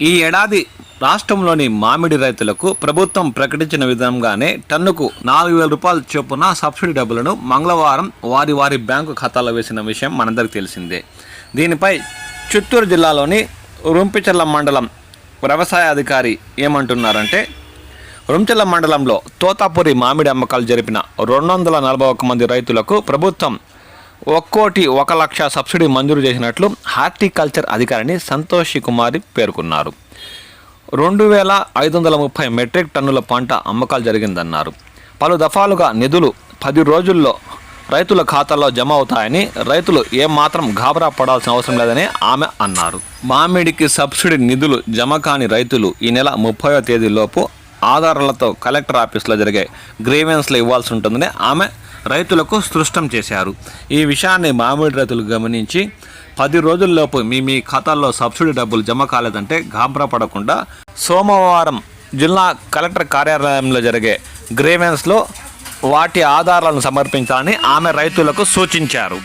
ఈ ఏడాది రాష్ట్రంలోని మామిడి రైతులకు ప్రభుత్వం ప్రకటించిన విధంగానే టన్నుకు నాలుగు వేల రూపాయల చొప్పున సబ్సిడీ డబ్బులను మంగళవారం వారి వారి బ్యాంకు ఖాతాలో వేసిన విషయం మనందరికీ తెలిసిందే. దీనిపై చిత్తూరు జిల్లాలోని రుంపిచెల్ల మండలం వ్యవసాయ అధికారి ఏమంటున్నారంటే రుంచెల్ల మండలంలో తోతాపురి మామిడి అమ్మకాలు జరిపిన రెండు వందల నలభై ఒక్క మంది రైతులకు ప్రభుత్వం ఒక్కోటి ఒక లక్ష సబ్సిడీ మంజూరు చేసినట్లు హార్టికల్చర్ అధికారిని సంతోషి కుమారి పేర్కొన్నారు. రెండు వేల ఐదు వందల ముప్పై మెట్రిక్ టన్నుల పంట అమ్మకాలు జరిగిందన్నారు. పలు దఫాలుగా నిధులు పది రోజుల్లో రైతుల ఖాతాల్లో జమ అవుతాయని రైతులు ఏమాత్రం గాబరా పడాల్సిన అవసరం లేదని ఆమె అన్నారు. మామిడికి సబ్సిడీ నిధులు జమ కాని రైతులు ఈ నెల ముప్పైవ తేదీలోపు ఆధారాలతో కలెక్టర్ ఆఫీస్లో జరిగే గ్రీవెన్స్లు ఇవ్వాల్సి ఉంటుందని ఆమె రైతులకు స్పృష్టం చేశారు. ఈ విషయాన్ని మామిడి రైతులు గమనించి పది రోజుల్లోపు మీ మీ ఖాతాల్లో సబ్సిడీ డబ్బులు జమ కాలేదంటే గాబరా పడకుండా సోమవారం జిల్లా కలెక్టర్ కార్యాలయంలో జరిగే గ్రీవెన్స్లో వాటి ఆధారాలను సమర్పించాలని ఆమె రైతులకు సూచించారు.